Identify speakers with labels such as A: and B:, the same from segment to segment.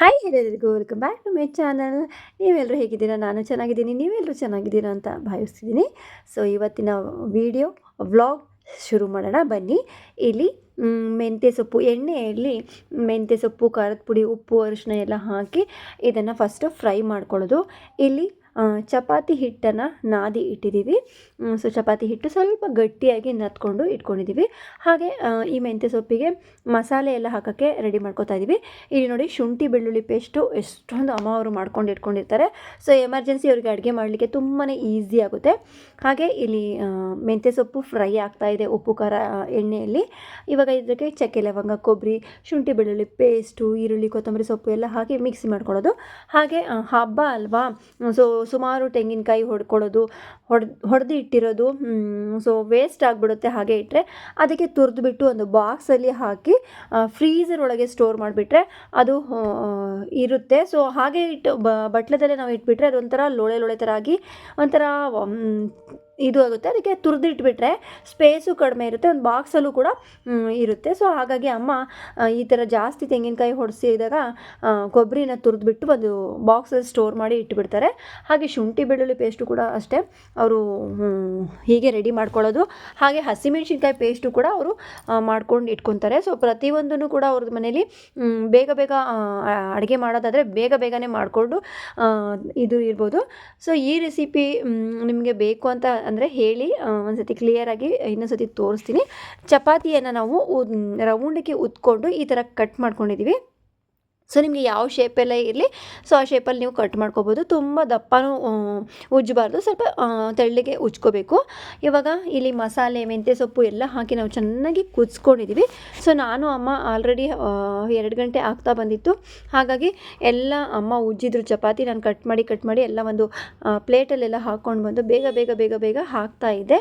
A: Hi ಎಲ್ಲರಿಗೂ welcome back to my channel ನೀವೆಲ್ಲರೂ ಹೇಗಿದ್ದೀರಾ? ನಾನು ಚೆನ್ನಾಗಿದ್ದೀನಿ. ನೀವೆಲ್ಲರೂ ಚೆನ್ನಾಗಿದ್ದೀರಾ ಅಂತ ಭಾವಿಸ್ತಿದ್ದೀನಿ. ಸೊ ಇವತ್ತಿನ ವಿಡಿಯೋ ವ್ಲಾಗ್ ಶುರು ಮಾಡೋಣ. ಬನ್ನಿ. ಇಲ್ಲಿ ಮೆಂತ್ಯ ಸೊಪ್ಪು, ಎಣ್ಣೆಯಲ್ಲಿ ಮೆಂತ್ಯ ಸೊಪ್ಪು, ಖಾರದ ಪುಡಿ, ಉಪ್ಪು ಅರಿಶಿನ ಎಲ್ಲ ಹಾಕಿ ಇದನ್ನು ಫಸ್ಟು ಫ್ರೈ ಮಾಡ್ಕೊಳ್ಳೋದು. ಇಲ್ಲಿ ಚಪಾತಿ ಹಿಟ್ಟನ್ನು ನಾದಿ ಇಟ್ಟಿದ್ದೀವಿ. ಸೊ ಚಪಾತಿ ಹಿಟ್ಟು ಸ್ವಲ್ಪ ಗಟ್ಟಿಯಾಗಿ ನತ್ಕೊಂಡು ಇಟ್ಕೊಂಡಿದ್ದೀವಿ. ಹಾಗೆ ಈ ಮೆಂತ್ಯ ಸೊಪ್ಪಿಗೆ ಮಸಾಲೆ ಎಲ್ಲ ಹಾಕೋಕ್ಕೆ ರೆಡಿ ಮಾಡ್ಕೊತಾ ಇದ್ದೀವಿ ಇಲ್ಲಿ ನೋಡಿ ಶುಂಠಿ ಬೆಳ್ಳುಳ್ಳಿ ಪೇಸ್ಟು ಎಷ್ಟೊಂದು ಅಮ್ಮ ಅವರು ಮಾಡ್ಕೊಂಡು ಇಟ್ಕೊಂಡಿರ್ತಾರೆ. ಸೊ ಎಮರ್ಜೆನ್ಸಿ ಅವ್ರಿಗೆ ಅಡುಗೆ ಮಾಡಲಿಕ್ಕೆ ತುಂಬಾ ಈಸಿ ಆಗುತ್ತೆ. ಹಾಗೆ ಇಲ್ಲಿ ಮೆಂತ್ಯ ಸೊಪ್ಪು ಫ್ರೈ ಆಗ್ತಾ ಇದೆ ಉಪ್ಪು, ಖಾರ ಎಣ್ಣೆಯಲ್ಲಿ. ಇವಾಗ ಇದಕ್ಕೆ ಚಕ್ಕೆ, ಲವಂಗ ಕೊಬ್ಬರಿ ಶುಂಠಿ ಬೆಳ್ಳುಳ್ಳಿ ಪೇಸ್ಟು ಈರುಳ್ಳಿ, ಕೊತ್ತಂಬರಿ ಸೊಪ್ಪು ಎಲ್ಲ ಹಾಕಿ ಮಿಕ್ಸಿ ಮಾಡ್ಕೊಳ್ಳೋದು. ಹಾಗೆ ಹಬ್ಬ ಅಲ್ವಾ? ಸೊ ಸುಮಾರು ತೆಂಗಿನಕಾಯಿ ಹೊಡ್ಕೊಳ್ಳೋದು, ಹೊಡ್, ಹೊಡೆದು ಇಟ್ಟಿರೋದು ಸೊ ವೇಸ್ಟ್ ಆಗಿಬಿಡುತ್ತೆ ಹಾಗೆ ಇಟ್ಟರೆ ಅದಕ್ಕೆ ತುರಿದು ಬಿಟ್ಟು ಒಂದು ಬಾಕ್ಸಲ್ಲಿ ಹಾಕಿ ಫ್ರೀಝರ್ ಒಳಗೆ ಸ್ಟೋರ್ ಮಾಡಿಬಿಟ್ರೆ ಅದು ಇರುತ್ತೆ. ಸೊ ಹಾಗೆ ಇಟ್ಟು ಬಟ್ಲದಲ್ಲೇ ನಾವು ಇಟ್ಬಿಟ್ರೆ ಅದೊಂಥರ ಲೋಳೆ ಲೋಳೆ ಥರ ಆಗಿ ಒಂಥರ ಇದು ಆಗುತ್ತೆ. ಅದಕ್ಕೆ ತುರಿದಿಟ್ಬಿಟ್ರೆ ಸ್ಪೇಸು ಕಡಿಮೆ ಇರುತ್ತೆ. ಒಂದು ಬಾಕ್ಸಲ್ಲೂ ಕೂಡ ಇರುತ್ತೆ. ಸೊ ಹಾಗಾಗಿ ಅಮ್ಮ ಈ ಥರ ಜಾಸ್ತಿ ತೆಂಗಿನಕಾಯಿ ಹೊಡೆಸಿದಾಗ ಕೊಬ್ಬರಿನ ತುರಿದ್ಬಿಟ್ಟು ಒಂದು ಬಾಕ್ಸಲ್ಲಿ ಸ್ಟೋರ್ ಮಾಡಿ ಇಟ್ಬಿಡ್ತಾರೆ. ಹಾಗೆ ಶುಂಠಿ ಬೆಳ್ಳುಳ್ಳಿ ಪೇಸ್ಟು ಕೂಡ ಅಷ್ಟೇ ಅವರು ಹೀಗೆ ರೆಡಿ ಮಾಡ್ಕೊಳ್ಳೋದು. ಹಾಗೆ ಹಸಿಮೆಣ್ಸಿನ್ಕಾಯಿ ಪೇಸ್ಟು ಕೂಡ ಅವರು ಮಾಡ್ಕೊಂಡು ಇಟ್ಕೊತಾರೆ. ಸೊ ಪ್ರತಿಯೊಂದನ್ನು ಕೂಡ ಅವ್ರದ್ದು ಮನೇಲಿ ಬೇಗ ಬೇಗ ಅಡುಗೆ ಮಾಡೋದಾದರೆ ಬೇಗ ಬೇಗನೆ ಮಾಡಿಕೊಂಡು ಇದು ಇರ್ಬೋದು. ಸೊ ಈ ರೆಸಿಪಿ ನಿಮಗೆ ಬೇಕು ಅಂತ ಅಂದರೆ ಹೇಳಿ ಒಂದು ಸತಿ ಕ್ಲಿಯರಾಗಿ ಇನ್ನೊಂದು ಸತಿ ತೋರಿಸ್ತೀನಿ. ಚಪಾತಿಯನ್ನು ನಾವು ರೌಂಡಕ್ಕೆ ಉತ್ಕೊಂಡು ಈ ಥರ ಕಟ್ ಮಾಡ್ಕೊಂಡಿದ್ದೀವಿ ಸೊ ನಿಮಗೆ ಯಾವ ಶೇಪೆಲ್ಲ ಇರಲಿ ಸೊ ಆ ಶೇಪಲ್ಲಿ ನೀವು ಕಟ್ ಮಾಡ್ಕೋಬೋದು. ತುಂಬ ದಪ್ಪನೂ ಉಜ್ಜಬಾರ್ದು. ಸ್ವಲ್ಪ ತೆಳ್ಳಗೆ ಉಜ್ಕೋಬೇಕು. ಇವಾಗ ಇಲ್ಲಿ ಮಸಾಲೆ, ಮೆಂತ್ಯ ಸೊಪ್ಪು ಎಲ್ಲ ಹಾಕಿ ನಾವು ಚೆನ್ನಾಗಿ ಕುದಿಸ್ಕೊಂಡಿದ್ದೀವಿ ಸೊ ನಾನು, ಅಮ್ಮ ಆಲ್ರೆಡಿ ಎರಡು ಗಂಟೆ ಆಗ್ತಾ ಬಂದಿತ್ತು. ಹಾಗಾಗಿ ಎಲ್ಲ ಅಮ್ಮ ಉಜ್ಜಿದ್ರು ಚಪಾತಿ, ನಾನು ಕಟ್ ಮಾಡಿ ಕಟ್ ಮಾಡಿ ಎಲ್ಲ ಒಂದು ಪ್ಲೇಟಲ್ಲೆಲ್ಲ ಹಾಕ್ಕೊಂಡು ಬಂದು ಬೇಗ ಬೇಗ ಬೇಗ ಬೇಗ ಹಾಕ್ತಾ ಇದ್ದೆ.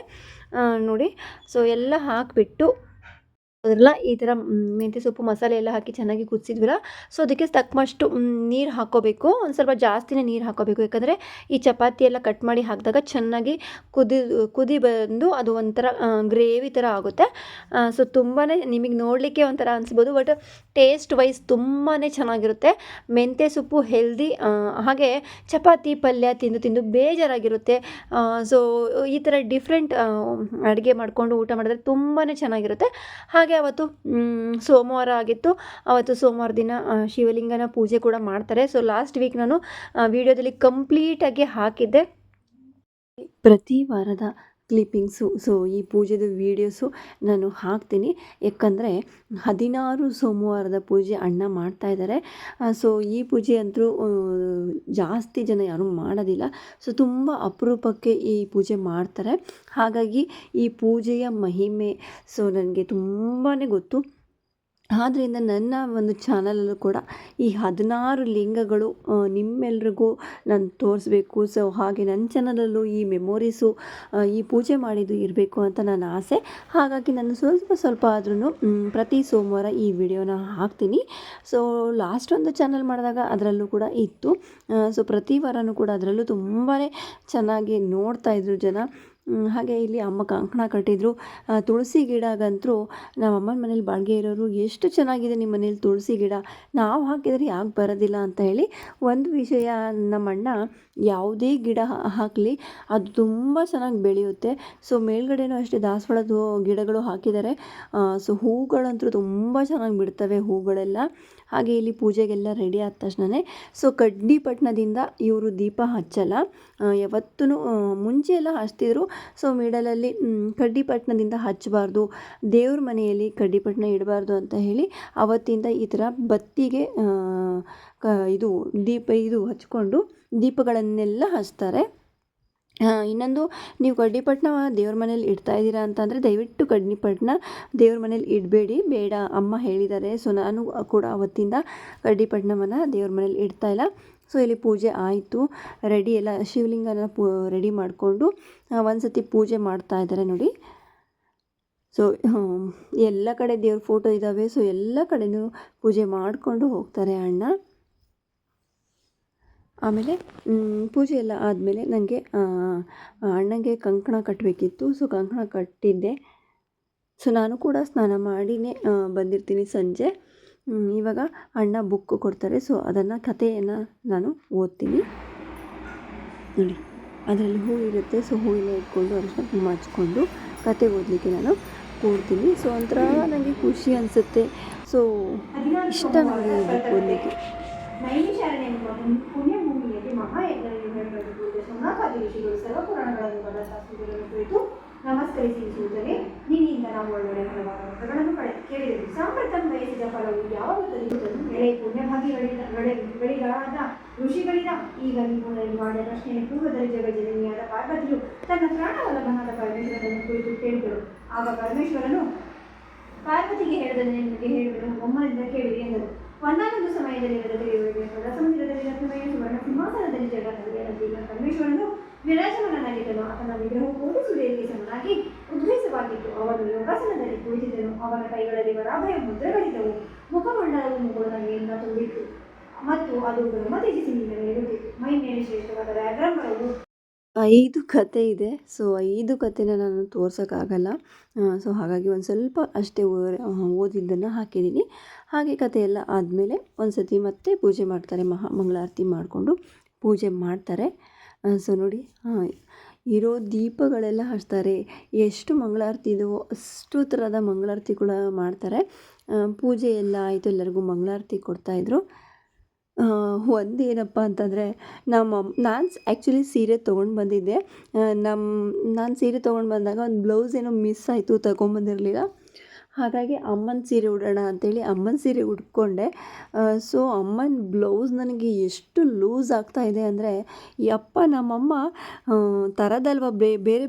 A: ನೋಡಿ. ಸೊ ಎಲ್ಲ ಹಾಕಿಬಿಟ್ಟು ಅದೆಲ್ಲ ಈ ಥರ ಮೆಂತ್ಯ ಸೊಪ್ಪು ಮಸಾಲೆ ಎಲ್ಲ ಹಾಕಿ ಚೆನ್ನಾಗಿ ಕುದಿಸಿದ್ವಲ್ಲ, ಸೊ ಅದಕ್ಕೆ ತಕ್ಕಮಷ್ಟು ನೀರು ಹಾಕೋಬೇಕು. ಒಂದು ಸ್ವಲ್ಪ ಜಾಸ್ತಿನೇ ನೀರು ಹಾಕೋಬೇಕು. ಯಾಕಂದರೆ ಈ ಚಪಾತಿ ಎಲ್ಲ ಕಟ್ ಮಾಡಿ ಹಾಕಿದಾಗ ಚೆನ್ನಾಗಿ ಕುದಿ ಕುದಿ ಬಂದು ಅದು ಒಂಥರ ಗ್ರೇವಿ ಥರ ಆಗುತ್ತೆ. ಸೊ ತುಂಬಾ ನಿಮಗೆ ನೋಡಲಿಕ್ಕೆ ಒಂಥರ ಅನಿಸ್ಬೋದು. ಬಟ್ ಟೇಸ್ಟ್ ವೈಸ್ ತುಂಬಾ ಚೆನ್ನಾಗಿರುತ್ತೆ. ಮೆಂತ್ಯ ಸೊಪ್ಪು ಹೆಲ್ದಿ ಹಾಗೆ ಚಪಾತಿ ಪಲ್ಯ ತಿಂದು ತಿಂದು ಬೇಜಾರಾಗಿರುತ್ತೆ. ಸೊ ಈ ಥರ ಡಿಫ್ರೆಂಟ್ ಅಡುಗೆ ಮಾಡಿಕೊಂಡು ಊಟ ಮಾಡಿದ್ರೆ ತುಂಬಾ ಚೆನ್ನಾಗಿರುತ್ತೆ. ಹಾಗೆ ಅವತ್ತು ಸೋಮವಾರ ಆಗಿತ್ತು. ಅವತ್ತು ಸೋಮವಾರ ದಿನ ಶಿವಲಿಂಗನ ಪೂಜೆ ಕೂಡ ಮಾಡ್ತಾರೆ. ಸೊ ಲಾಸ್ಟ್ ವೀಕ್ ನಾನು ವಿಡಿಯೋದಲ್ಲಿ ಕಂಪ್ಲೀಟಾಗಿ ಹಾಕಿದ್ದೆ. ಪ್ರತಿ ವಾರದ ಕ್ಲಿಪ್ಪಿಂಗ್ಸು, ಸೊ ಈ ಪೂಜೆದ ವೀಡಿಯೋಸು ನಾನು ಹಾಕ್ತೀನಿ. ಯಾಕಂದರೆ ಹದಿನಾರು ಸೋಮವಾರದ ಪೂಜೆ ಅಣ್ಣ ಮಾಡ್ತಾ ಇದ್ದಾರೆ ಸೊ ಈ ಪೂಜೆ ಅಂತೂ ಜಾಸ್ತಿ ಜನ ಯಾರೂ ಮಾಡೋದಿಲ್ಲ. ಸೊ ತುಂಬ ಅಪರೂಪಕ್ಕೆ ಈ ಪೂಜೆ ಮಾಡ್ತಾರೆ. ಹಾಗಾಗಿ ಈ ಪೂಜೆಯ ಮಹಿಮೆ, ಸೊ ನನಗೆ ತುಂಬಾ ಗೊತ್ತು. ಆದ್ದರಿಂದ ನನ್ನ ಒಂದು ಚಾನಲಲ್ಲೂ ಕೂಡ ಈ ಹದಿನಾರು ಲಿಂಗಗಳು ನಿಮ್ಮೆಲ್ರಿಗೂ ನಾನು ತೋರಿಸ್ಬೇಕು. ಸೊ ಹಾಗೆ ನನ್ನ ಚಾನಲಲ್ಲೂ ಈ ಮೆಮೊರೀಸು ಈ ಪೂಜೆ ಮಾಡಿದ್ದು ಇರಬೇಕು ಅಂತ ನನ್ನ ಆಸೆ. ಹಾಗಾಗಿ ನಾನು ಸ್ವಲ್ಪ ಸ್ವಲ್ಪ ಆದ್ರೂ ಪ್ರತಿ ಸೋಮವಾರ ಈ ವಿಡಿಯೋನ ಹಾಕ್ತೀನಿ. ಸೊ ಲಾಸ್ಟ್ ಒಂದು ಚಾನಲ್ ಮಾಡಿದಾಗ ಅದರಲ್ಲೂ ಕೂಡ ಇತ್ತು. ಸೊ ಪ್ರತಿ ವಾರನೂ ಕೂಡ ಅದರಲ್ಲೂ ತುಂಬಾ ಚೆನ್ನಾಗಿ ನೋಡ್ತಾಯಿದ್ರು ಜನ. ಹಾಗೆ ಇಲ್ಲಿ ಅಮ್ಮ ಕಂಕಣ ಕಟ್ಟಿದ್ರು. ತುಳಸಿ ಗಿಡಗಂತೂ ನಮ್ಮ ಅಮ್ಮನ ಮನೇಲಿ ಬಾಡಿಗೆ ಇರೋರು ಎಷ್ಟು ಚೆನ್ನಾಗಿದೆ ನಿಮ್ಮ ಮನೇಲಿ ತುಳಸಿ ಗಿಡ. ನಾವು ಹಾಕಿದರೆ ಯಾಕೆ ಬರೋದಿಲ್ಲ ಅಂತ ಹೇಳಿ ಒಂದು ವಿಷಯ ನಮ್ಮಣ್ಣ ಯಾವುದೇ ಗಿಡ ಹಾಕಲಿ, ಅದು ತುಂಬ ಚೆನ್ನಾಗಿ ಬೆಳೆಯುತ್ತೆ. ಸೊ ಮೇಲ್ಗಡೆನೂ ಅಷ್ಟೇ ದಾಸವಾಳದ ಗಿಡಗಳು ಹಾಕಿದ್ದಾರೆ. ಸೊ ಹೂಗಳಂತೂ ತುಂಬ ಚೆನ್ನಾಗಿ ಬಿಡ್ತವೆ ಹೂಗಳೆಲ್ಲ. ಹಾಗೆ ಇಲ್ಲಿ ಪೂಜೆಗೆಲ್ಲ ರೆಡಿ ಆದ ತಕ್ಷಣವೇ ಸೊ ಕಡ್ಡಿಪಟ್ಟಣದಿಂದ ಇವರು ದೀಪ ಹಚ್ಚಲ್ಲ. ಯಾವತ್ತೂ ಮುಂಚೆ ಎಲ್ಲ ಹಚ್ತಿದ್ರು. ಸೊ ಮಿಡಲಲ್ಲಿ ಕಡ್ಡಿಪಟ್ಟಣದಿಂದ ಹಚ್ಚಬಾರ್ದು, ದೇವ್ರ ಮನೆಯಲ್ಲಿ ಕಡ್ಡಿಪಟ್ಟಣ ಇಡಬಾರ್ದು ಅಂತ ಹೇಳಿ, ಅವತ್ತಿಂದ ಈ ಥರ ಬತ್ತಿಗೆ ಕ, ಇದು ದೀಪ, ಇದು ಹಚ್ಕೊಂಡು ದೀಪಗಳನ್ನೆಲ್ಲ ಹಚ್ತಾರೆ. ಇನ್ನೊಂದು, ನೀವು ಕಡ್ಡಿಪಟ್ಟಣ ದೇವ್ರ ಮನೇಲಿ ಇಡ್ತಾ ಇದ್ದೀರಾ ಅಂತಂದರೆ ದಯವಿಟ್ಟು ಕಡ್ಡಿಪಟ್ಟಣ ದೇವ್ರ ಮನೇಲಿ ಇಡಬೇಡಿ. ಬೇಡ, ಅಮ್ಮ ಹೇಳಿದ್ದಾರೆ. ಸೊ ನಾನು ಕೂಡ ಅವತ್ತಿಂದ ಕಡ್ಡಿಪಟ್ಟಣವನ್ನು ದೇವ್ರ ಮನೇಲಿ ಇಡ್ತಾ ಇಲ್ಲ. ಸೊ ಇಲ್ಲಿ ಪೂಜೆ ಆಯಿತು. ರೆಡಿ ಎಲ್ಲ, ಶಿವಲಿಂಗನ ಪೂ ರೆಡಿ ಮಾಡಿಕೊಂಡು ಒಂದು ಸತಿ ಪೂಜೆ ಮಾಡ್ತಾ ಇದ್ದಾರೆ ನೋಡಿ. ಸೊ ಎಲ್ಲ ಕಡೆ ದೇವ್ರ ಫೋಟೋ ಇದ್ದಾವೆ. ಸೊ ಎಲ್ಲ ಕಡೆನೂ ಪೂಜೆ ಮಾಡಿಕೊಂಡು ಹೋಗ್ತಾರೆ ಅಣ್ಣ. ಆಮೇಲೆ ಪೂಜೆ ಎಲ್ಲ ಆದಮೇಲೆ ನನಗೆ ಅಣ್ಣನಿಗೆ ಕಂಕಣ ಕಟ್ಟಬೇಕಿತ್ತು ಸೊ ಕಂಕಣ ಕಟ್ಟಿದ್ದೆ. ಸೊ ನಾನು ಕೂಡ ಸ್ನಾನ ಮಾಡಿನೇ ಬಂದಿರ್ತೀನಿ ಸಂಜೆ. ಇವಾಗ ಅಣ್ಣ ಬುಕ್ ಕೊಡ್ತಾರೆ. ಸೊ ಅದನ್ನು ಕಥೆಯನ್ನು ನಾನು ಓದ್ತೀನಿ. ನೋಡಿ, ಅದರಲ್ಲಿ ಹೂ ಇರುತ್ತೆ. ಸೊ ಹೂವಿನ ಇಟ್ಕೊಂಡು ಅರಿಶಿನ ಕುಂಕುಮ ಕತೆ ಓದಲಿಕ್ಕೆ ನಾನು ಕೂಡ್ತೀನಿ. ಸೊ ಒಂಥರ ನನಗೆ ಖುಷಿ ಅನಿಸುತ್ತೆ. ಸೊ ಇಷ್ಟ ನನಗೆ ಓದಲಿಕ್ಕೆ.
B: ನೈಮಿಷಾರಣ್ಯ ಎಂಬ ಪುಣ್ಯ ಭೂಮಿಯಲ್ಲಿ ಮಹಾಯಜ್ಞದಲ್ಲಿ ಪೂಜೆ ಸೋನಾಕಾದಿ ಋಷಿಗಳು ಸರ್ವ ಪುರಾಣಗಳನ್ನು ಬಡ ಶಾಸ್ತ್ರಗಳನ್ನು ಕುರಿತು ನಮಸ್ಕರಿಸುವುದಕ್ಕೆ ನಿನ್ನಿಂದ ನಾವು ಒಳ್ಳೆಯ ಹಲವಾರು ಪಡೆ ಕೇಳಿದರು ಸಾಂಪ್ರತಂ ಬಯಸಿದ ಫಲವು ತಲುಪುತ್ತದೆ ಎಳೆ ಪುಣ್ಯಭಾಗಿಗಳಿಂದ ಗಳಿಗಾದ ಋಷಿಗಳಿಂದ ಈಗ ನೀವು ಮಾಡಿದ ಪ್ರಶ್ನೆಯ ಪೂರ್ವದಲ್ಲಿ ಜಗಜನನಿಯಾದ ಪಾರ್ವತಿಯು ತನ್ನ ಪ್ರಾಣವಲ್ಲಭನಾದ ಪರಮೇಶ್ವರನನ್ನು ಕುರಿತು ಕೇಳಿದರು ಆಗ ಪರಮೇಶ್ವರನು, ಪಾರ್ವತಿಗೆ ಹೇಳಿದ ನಿಮಗೆ ಹೇಳಿದರು ಒಮ್ಮದಿಂದ ಕೇಳಿರಿ ಎಂದರು ಒಂದಾನೊಂದು ಸಮಯದಲ್ಲಿ ರಥದಲ್ಲಿ ಸಮುದ್ರದಲ್ಲಿ ರತ್ನಮಯ ಸುವರ್ಣ ಸಿಂಹಾಸನದಲ್ಲಿ ಜಗತ್ತಿನ ಪರಮೇಶ್ವರನು ವಿರಾಜಮಾನನಾಗಿದ್ದನು ಆತನ ವಿಗ್ರಹವು ಕೋಟಿ ಸೂರ್ಯರಿಗೆ ಸಮನಾಗಿ ಉದ್ಭವಿಸವಾಗಿತ್ತು ಅವನು ಯೋಗಾಸನದಲ್ಲಿ ಕುಳಿತಿದ್ದನು. ಅವನ ಕೈಗಳಲ್ಲಿ ವರಾಭಯ ಮುದ್ರೆಗಳಿದ್ದವು. ಮುಖಮಂಡಲವು ಮುಗುಳನಗೆಯಿಂದ ತುಂಬಿತ್ತು. ಮತ್ತು ಅದು ಬ್ರಹ್ಮತೇಜಸ್ಸಿನಿಂದ ಮೇಲುತ್ತಿತ್ತು ಮೈ ಮೇಲೆ ಶ್ರೇಷ್ಠವಾದ ವ್ಯಾಘ್ರಂಬರವು
A: ಐದು ಕತೆ ಇದೆ. ಸೊ, ಐದು ಕತೆನ ನಾನು ತೋರ್ಸೋಕ್ಕಾಗಲ್ಲ. ಸೊ, ಹಾಗಾಗಿ ಒಂದು ಸ್ವಲ್ಪ ಅಷ್ಟೇ ಓದಿದ್ದನ್ನು ಹಾಕಿದ್ದೀನಿ. ಹಾಗೆ ಕತೆ ಎಲ್ಲ ಆದಮೇಲೆ ಒಂದು ಸತಿ ಮತ್ತೆ ಪೂಜೆ ಮಾಡ್ತಾರೆ. ಮಹಾ ಮಂಗಳಾರತಿ ಮಾಡಿಕೊಂಡು ಪೂಜೆ ಮಾಡ್ತಾರೆ. ಸೊ, ನೋಡಿ ಇರೋ ದೀಪಗಳೆಲ್ಲ ಹಚ್ತಾರೆ. ಎಷ್ಟು ಮಂಗಳಾರತಿ ಇದವೋ ಅಷ್ಟು ಥರದ ಮಂಗಳಾರತಿ ಕೂಡ ಮಾಡ್ತಾರೆ. ಪೂಜೆ ಎಲ್ಲ ಆಯಿತು. ಎಲ್ಲರಿಗೂ ಮಂಗಳಾರತಿ ಕೊಡ್ತಾಯಿದ್ರು ಒಂದೇನಪ್ಪ ಅಂತಂದರೆ ನಮ್ಮ ನಾನು ಆ್ಯಕ್ಚುಲಿ ಸೀರೆ ತೊಗೊಂಡು ಬಂದಿದ್ದೆ. ನಮ್ಮ ನಾನು ಸೀರೆ ತೊಗೊಂಡು ಬಂದಾಗ ಒಂದು ಬ್ಲೌಸ್ ಏನೋ ಮಿಸ್ ಆಯಿತು ತಗೊಂಬಂದಿರಲಿಲ್ಲ ಹಾಗಾಗಿ ಅಮ್ಮನ ಸೀರೆ ಉಡೋಣ ಅಂಥೇಳಿ ಅಮ್ಮನ ಸೀರೆ ಉಟ್ಕೊಂಡೆ ಸೊ ಅಮ್ಮನ ಬ್ಲೌಸ್ ನನಗೆ ಎಷ್ಟು ಲೂಸ್ ಆಗ್ತಾ ಇದೆ ಅಂದರೆ, ಯಪ್ಪ ನಮ್ಮಮ್ಮ ತರೋದಲ್ವ ಬೇರೆ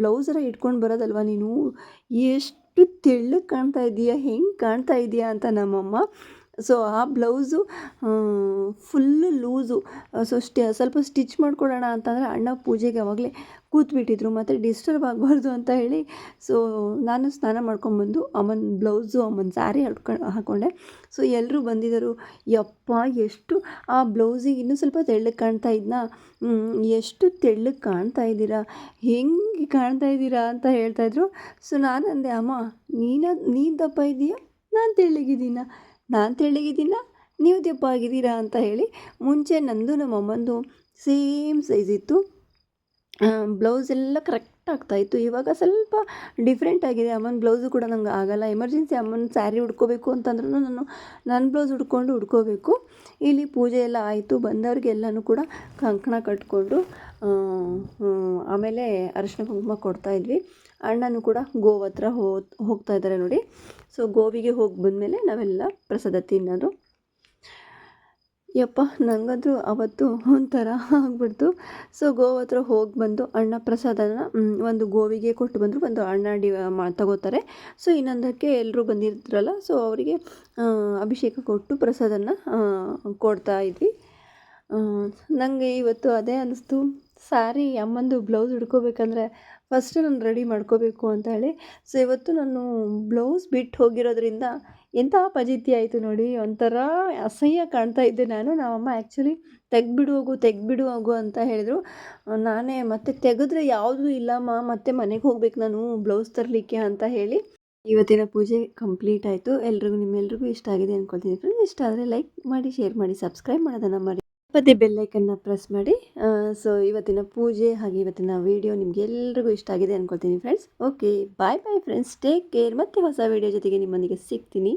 A: ಬ್ಲೌಸರ ಇಟ್ಕೊಂಡು ಬರೋದಲ್ವ ನೀನು? ಎಷ್ಟು ತೆಳ್ಳಗೆ ಕಾಣ್ತಾ ಇದೀಯ? ಹೆಂಗೆ ಕಾಣ್ತಾ ಇದೀಯ ಅಂತ ನಮ್ಮಮ್ಮ. ಸೊ ಆ ಬ್ಲೌಸು ಫುಲ್ಲು ಲೂಸು. ಸೊ ಸ್ಟಿ, ಸ್ವಲ್ಪ ಸ್ಟಿಚ್ ಮಾಡಿಕೊಡೋಣ ಅಂತಂದರೆ ಅಣ್ಣ ಪೂಜೆಗೆ ಆವಾಗಲೇ ಕೂತ್ಬಿಟ್ಟಿದ್ರು, ಮತ್ತು ಡಿಸ್ಟರ್ಬ್ ಆಗಬಾರ್ದು ಅಂತ ಹೇಳಿ, ಸೊ ನಾನು ಸ್ನಾನ ಮಾಡ್ಕೊಂಬಂದು ಅಮ್ಮನ ಬ್ಲೌಸು, ಅಮ್ಮನ ಸ್ಯಾರಿ ಹಡ್ಕೊಂಡು ಹಾಕ್ಕೊಂಡೆ ಸೊ ಎಲ್ಲರೂ ಬಂದಿದ್ದರು, ಯಪ್ಪ, ಎಷ್ಟು ಆ ಬ್ಲೌಸಿಗೆ ಇನ್ನೂ ಸ್ವಲ್ಪ ತೆಳ್ಳಗೆ ಕಾಣ್ತಾ ಇದ್ನಾ? ಎಷ್ಟು ತೆಳ್ಳಗೆ ಕಾಣ್ತಾ ಇದ್ದೀರಾ? ಹೆಂಗೆ ಕಾಣ್ತಾ ಇದ್ದೀರಾ ಅಂತ ಹೇಳ್ತಾಯಿದ್ರು ಸೊ ನಾನು ಅಂದೆ ಅಮ್ಮ ನೀನ ನೀನು ದಪ್ಪ ಇದೆಯಾ? ನಾನು ತೆಳ್ಳಗಿದ್ದೀನ? ನಾನು ತೆಳ್ಳಗಿದ್ದೀನ ನೀವು ದಪ್ಪ ಆಗಿದ್ದೀರಾ ಅಂತ ಹೇಳಿ ಮುಂಚೆ ನಂದು ನಮ್ಮ ಅಮ್ಮಂದು ಸೇಮ್ ಸೈಜ್ ಇತ್ತು. ಬ್ಲೌಸ್ ಎಲ್ಲ ಕರೆಕ್ಟ್ ಆಗ್ತಾಯಿತ್ತು ಇವಾಗ ಸ್ವಲ್ಪ ಡಿಫ್ರೆಂಟ್ ಆಗಿದೆ. ಅಮ್ಮನ ಬ್ಲೌಸು ಕೂಡ ನಂಗೆ ಆಗಲ್ಲ. ಎಮರ್ಜೆನ್ಸಿ ಅಮ್ಮನ ಸ್ಯಾರಿ ಉಡ್ಕೋಬೇಕು ಅಂತಂದ್ರೂ ನಾನು ನನ್ನ ಬ್ಲೌಸ್ ಉಡ್ಕೊಂಡು ಉಡ್ಕೋಬೇಕು. ಇಲ್ಲಿ ಪೂಜೆ ಎಲ್ಲ ಆಯಿತು. ಬಂದವ್ರಿಗೆಲ್ಲನೂ ಕೂಡ ಕಂಕಣ ಕಟ್ಕೊಂಡು ಆಮೇಲೆ ಅರಶಿನ ಕುಂಕುಮ ಕೊಡ್ತಾಯಿದ್ವಿ ಅಣ್ಣನೂ ಕೂಡ ಗೋವತ್ರ ಹೋಗ್ತಾ ಇದ್ದಾರೆ ನೋಡಿ. ಸೊ ಗೋವಿಗೆ ಹೋಗಿ ಬಂದಮೇಲೆ ನಾವೆಲ್ಲ ಪ್ರಸಾದ ತಿನ್ನೋದು. ಯಪ್ಪ ನನಗಂತೂ ಅವತ್ತು ಒಂಥರ ಆಗ್ಬಿಡ್ತು. ಸೊ ಗೋವು ಹತ್ರ ಹೋಗಿ ಬಂದು ಅಣ್ಣ ಪ್ರಸಾದನ ಒಂದು ಗೋವಿಗೆ ಕೊಟ್ಟು ಬಂದರು. ಒಂದು ಅಣ್ಣ ಡಿ ಮಾ, ತಗೋತಾರೆ. ಸೊ ಇನ್ನೊಂದಕ್ಕೆ ಎಲ್ಲರೂ ಬಂದಿರ್ತಾರಲ್ಲ ಸೊ ಅವರಿಗೆ ಅಭಿಷೇಕ ಕೊಟ್ಟು ಪ್ರಸಾದನ ಕೊಡ್ತಾ ಇದ್ವಿ. ನನಗೆ ಇವತ್ತು ಅದೇ ಅನ್ನಿಸ್ತು ಸ್ಯಾರಿ ಅಮ್ಮಂದು ಬ್ಲೌಸ್ ಹಿಡ್ಕೋಬೇಕಂದ್ರೆ ಫಸ್ಟ್ ನಾನು ರೆಡಿ ಮಾಡ್ಕೋಬೇಕು ಅಂತ ಹೇಳಿ. ಸೊ ಇವತ್ತು ನಾನು ಬ್ಲೌಸ್ ಬಿಟ್ಟು ಹೋಗಿರೋದ್ರಿಂದ ಎಂಥ ಪಜಿತಿ ಆಯಿತು ನೋಡಿ, ಒಂಥರ ಅಸಹ್ಯ ಕಾಣ್ತಾ ಇದ್ದೆ ನಾನು. ನಾವಮ್ಮ ಆ್ಯಕ್ಚುಲಿ ತೆಗ್ದುಬಿಡು ಹೋಗು ತೆಗ್ದುಬಿಡು ಹೋಗು ಅಂತ ಹೇಳಿದರು. ನಾನೇ ಮತ್ತೆ ತೆಗೆದ್ರೆ ಯಾವುದೂ ಇಲ್ಲಮ್ಮ, ಮತ್ತೆ ಮನೆಗೆ ಹೋಗ್ಬೇಕು ನಾನು ಬ್ಲೌಸ್ ತರಲಿಕ್ಕೆ ಅಂತ ಹೇಳಿ. ಇವತ್ತಿನ ಪೂಜೆ ಕಂಪ್ಲೀಟ್ ಆಯಿತು. ಎಲ್ರಿಗೂ ನಿಮ್ಮೆಲ್ರಿಗೂ ಇಷ್ಟ ಆಗಿದೆ ಅಂದ್ಕೊಳ್ತೀನಿ ಫ್ರೆಂಡ್ಸ್ ಇಷ್ಟ ಆದರೆ ಲೈಕ್ ಮಾಡಿ ಶೇರ್ ಮಾಡಿ ಸಬ್ಸ್ಕ್ರೈಬ್ ಮಾಡೋದನ್ನು ಮಾಡಿ ಮತ್ತೆ ಬೆಲ್ಲೈಕನ್ನ ಪ್ರೆಸ್ ಮಾಡಿ ಸೊ ಇವತ್ತಿನ ಪೂಜೆ ಹಾಗೆ ಇವತ್ತಿನ ವಿಡಿಯೋ ನಿಮಗೆಲ್ರಿಗೂ ಇಷ್ಟ ಆಗಿದೆ ಅಂದ್ಕೊಳ್ತೀನಿ friends okay bye bye friends take care ಮತ್ತೆ ಹೊಸ ವಿಡಿಯೋ ಜೊತೆಗೆ ನಿಮ್ಮೊಂದಿಗೆ ಸಿಗ್ತೀನಿ.